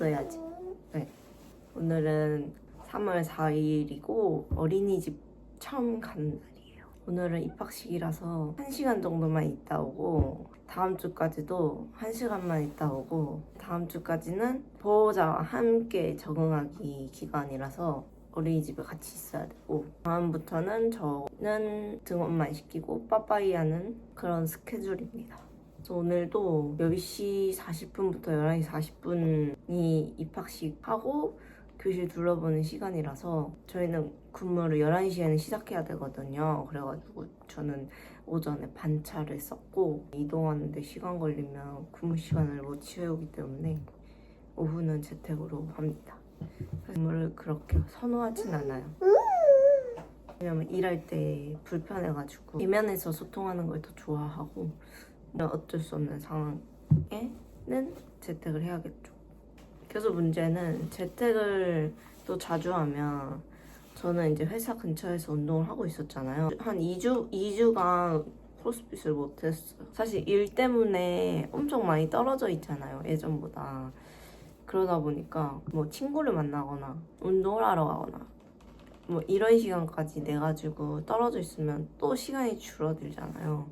둬야지. 네. 오늘은 3월 4일이고 어린이집 처음 가는 날이에요. 오늘은 입학식이라서 1시간 정도만 있다 오고 다음 주까지도 1시간만 있다 오고 다음 주까지는 보호자와 함께 적응하기 기간이라서 어린이집에 같이 있어야 되고 다음부터는 저는 등원만 시키고 빠빠이하는 그런 스케줄입니다. 오늘도 10시 40분부터 11시 40분이 입학식 하고 교실 둘러보는 시간이라서 저희는 근무를 11시에는 시작해야 되거든요. 그래가지고 저는 오전에 반차를 썼고 이동하는데 시간 걸리면 근무 시간을 못 채우기 때문에 오후는 재택으로 합니다. 근무를 그렇게 선호하진 않아요. 왜냐면 일할 때 불편해가지고 대면에서 소통하는 걸 더 좋아하고 어쩔 수 없는 상황에는 재택을 해야겠죠. 그래서 문제는 재택을 또 자주 하면 저는 이제 회사 근처에서 운동을 하고 있었잖아요. 한 2주, 2주간 크로스핏을 못했어요. 사실 일 때문에 엄청 많이 떨어져 있잖아요. 예전보다. 그러다 보니까 뭐 친구를 만나거나 운동을 하러 가거나 뭐 이런 시간까지 내가지고 떨어져 있으면 또 시간이 줄어들잖아요.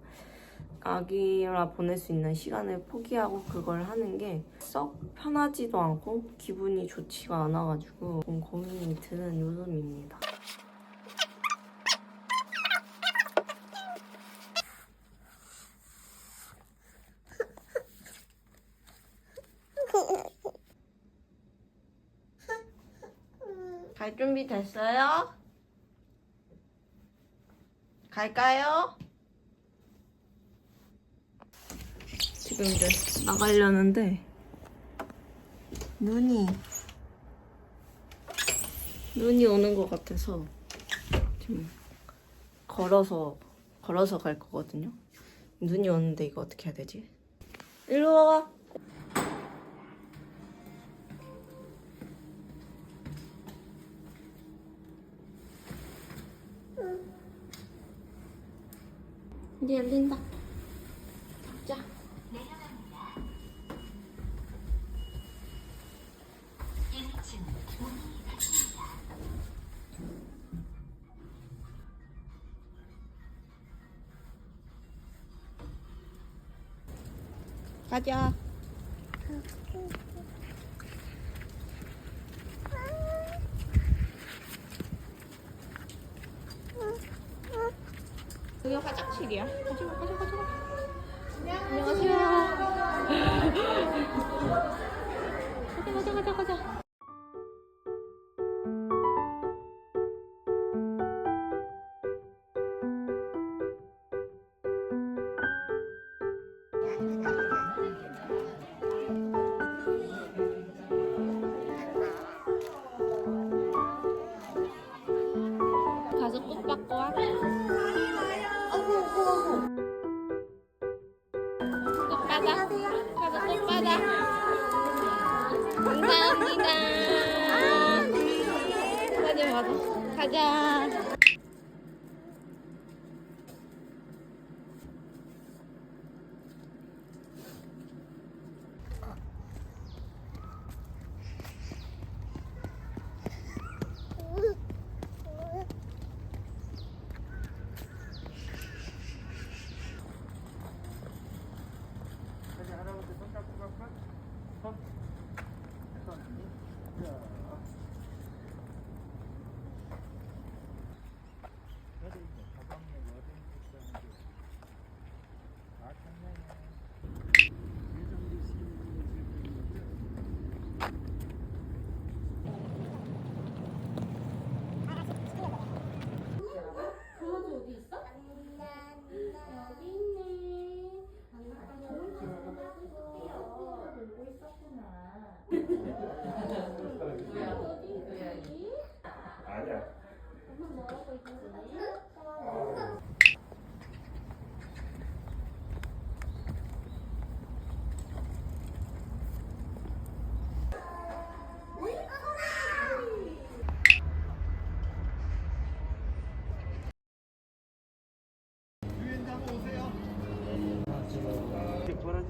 아기라 보낼 수 있는 시간을 포기하고 그걸 하는 게 썩 편하지도 않고 기분이 좋지가 않아가지고 좀 고민이 드는 요즘입니다. 갈 준비 됐어요? 갈까요? 지금 이제 나가려는데 눈이 눈이 오는 것 같아서 지금 걸어서 걸어서 갈 거거든요. 눈이 오는데 이거 어떻게 해야 되지? 일로 와. 이제 열린다. 가자. 여기 화장실이야. 가자, 가자, 가자. 안녕하세요. 가자, 가자, 가자, 가자. 가서 꽃받아. 감사합니다. 가자, 가자. 가자. 여기 할아버지 손 잡고 갈까? 손. 손. 자. 어디 있어? 가방에 어디 있어? 아, 참네. 예정비 강아지 어디 있어? 여기 있네. 아까 좋은 친구가 놀고 있었구나. 뭐야? 어디 있지? 아니야. 엄마 뭐하고 있지? 이렇게 보라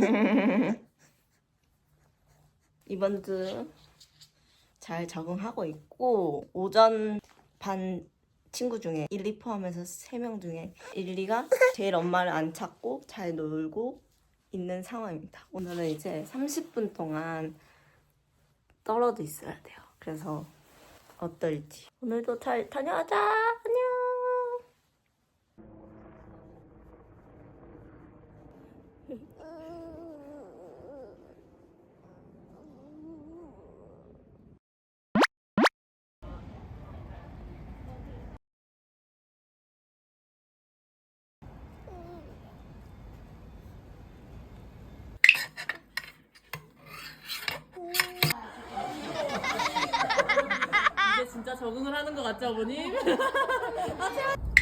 이번 주 잘 적응하고 있고 오전 반 친구 중에 1, 2 포함해서 3명 중에 1, 2가 제일 엄마를 안 찾고 잘 놀고 있는 상황입니다. 오늘은 이제 30분 동안 떨어져 있어야 돼요. 그래서 어떨지 오늘도 잘 다녀오자. 안녕. 이제 진짜 적응을 하는 것 같죠, 어머님?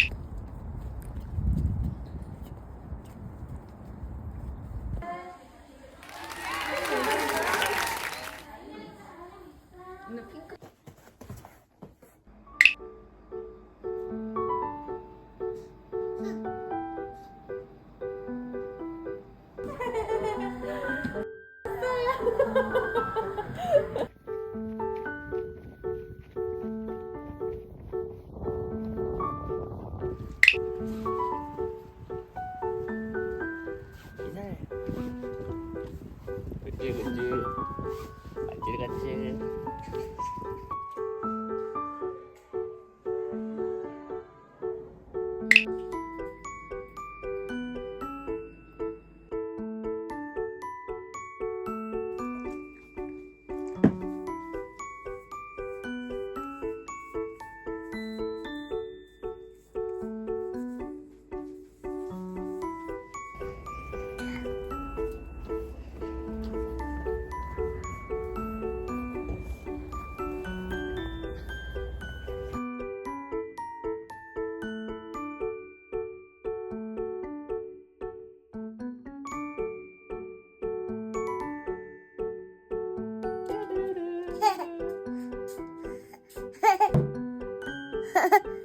그치 그 はい。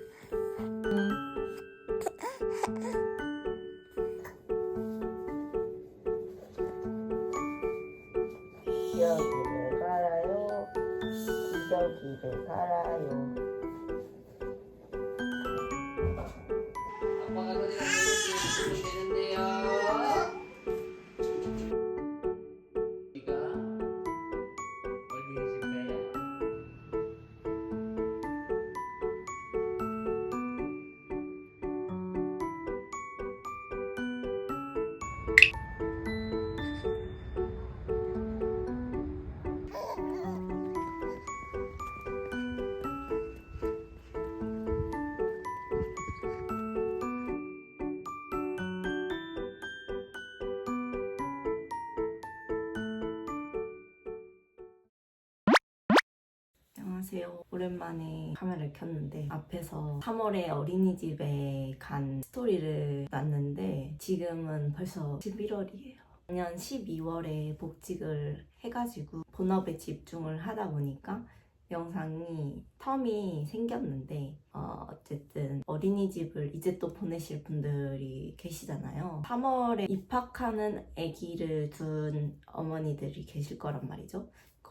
안녕하세요. 오랜만에 카메라를 켰는데 앞에서 3월에 어린이집에 간 스토리를 놨는데 지금은 벌써 11월이에요. 작년 12월에 복직을 해가지고 본업에 집중을 하다 보니까 영상이 텀이 생겼는데 어, 어쨌든 어린이집을 이제 또 보내실 분들이 계시잖아요. 3월에 입학하는 아기를 둔 어머니들이 계실 거란 말이죠.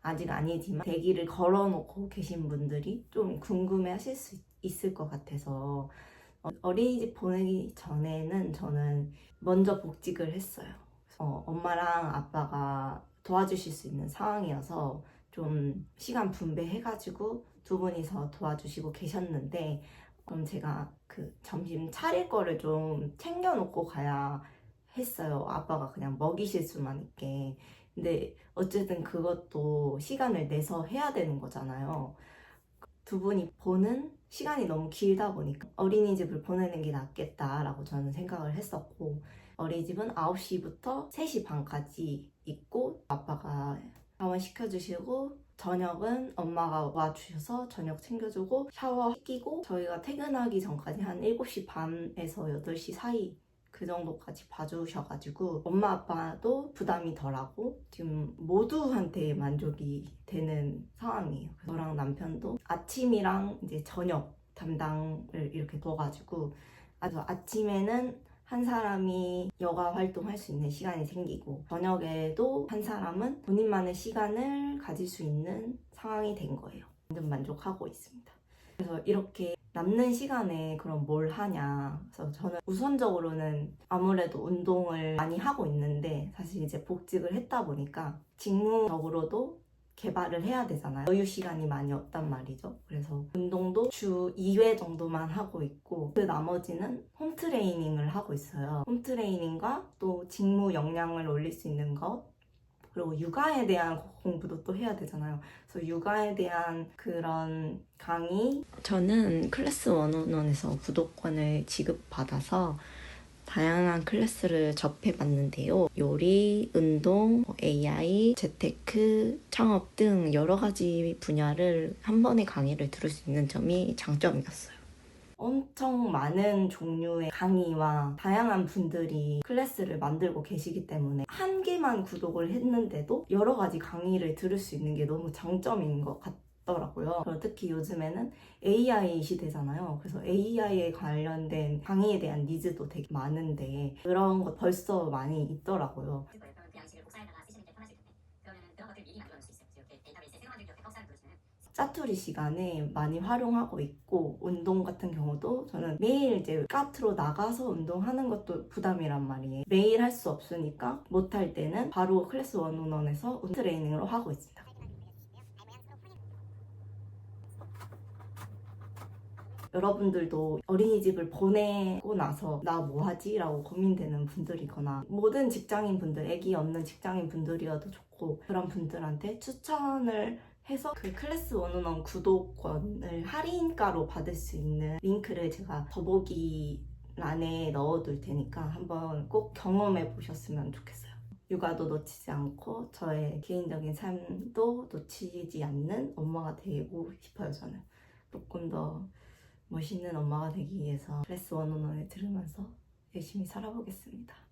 아직 아니지만 대기를 걸어놓고 계신 분들이 좀 궁금해 하실 수 있을 것 같아서 어, 어린이집 보내기 전에는 저는 먼저 복직을 했어요. 어, 엄마랑 아빠가 도와주실 수 있는 상황이어서 좀 시간 분배해가지고 두 분이서 도와주시고 계셨는데 그럼 제가 그 점심 차릴 거를 좀 챙겨놓고 가야 했어요. 아빠가 그냥 먹이실 수만 있게. 근데 어쨌든 그것도 시간을 내서 해야 되는 거잖아요. 두 분이 보는 시간이 너무 길다 보니까 어린이집을 보내는 게 낫겠다라고 저는 생각을 했었고 어린이집은 9시부터 3시 반까지 있고 아빠가 샤워 시켜주시고 저녁은 엄마가 와주셔서 저녁 챙겨주고 샤워 끼고 저희가 퇴근하기 전까지 한 7시 반에서 8시 사이 그 정도까지 봐주셔가지고 엄마 아빠도 부담이 덜하고 지금 모두한테 만족이 되는 상황이에요. 저랑 남편도 아침이랑 이제 저녁 담당을 이렇게 둬가지고 아주 아침에는 한 사람이 여가 활동할 수 있는 시간이 생기고 저녁에도 한 사람은 본인만의 시간을 가질 수 있는 상황이 된 거예요. 완전 만족하고 있습니다. 그래서 이렇게 남는 시간에 그럼 뭘 하냐. 그래서 저는 우선적으로는 아무래도 운동을 많이 하고 있는데 사실 이제 복직을 했다 보니까 직무적으로도 개발을 해야 되잖아요. 여유 시간이 많이 없단 말이죠. 그래서 운동도 주 2회 정도만 하고 있고 그 나머지는 홈 트레이닝을 하고 있어요. 홈 트레이닝과 또 직무 역량을 올릴 수 있는 것 그리고 육아에 대한 공부도 또 해야 되잖아요. 그래서 육아에 대한 그런 강의 저는 클래스 원온원에서 구독권을 지급받아서 다양한 클래스를 접해봤는데요. 요리, 운동, AI, 재테크, 창업 등 여러 가지 분야를 한 번에 강의를 들을 수 있는 점이 장점이었어요. 엄청 많은 종류의 강의와 다양한 분들이 클래스를 만들고 계시기 때문에 한 개만 구독을 했는데도 여러 가지 강의를 들을 수 있는 게 너무 장점인 것 같더라고요. 그리고 특히 요즘에는 AI 시대잖아요. 그래서 AI에 관련된 강의에 대한 니즈도 되게 많은데 그런 거 벌써 많이 있더라고요. 짜투리 시간에 많이 활용하고 있고 운동 같은 경우도 저는 매일 이제 카트로 나가서 운동하는 것도 부담이란 말이에요. 매일 할 수 없으니까 못할 때는 바로 클래스 원온원에서 트레이닝으로 하고 있습니다. 여러분들도 어린이집을 보내고 나서 나 뭐하지? 라고 고민되는 분들이거나 모든 직장인 분들, 애기 없는 직장인 분들이어도 좋고 그런 분들한테 추천을 해서 그 클래스 원원원 구독권을 할인가로 받을 수 있는 링크를 제가 더보기 란에 넣어둘 테니까 한번 꼭 경험해 보셨으면 좋겠어요. 육아도 놓치지 않고 저의 개인적인 삶도 놓치지 않는 엄마가 되고 싶어요, 저는. 조금 더 멋있는 엄마가 되기 위해서 클래스 원원원을 들으면서 열심히 살아보겠습니다.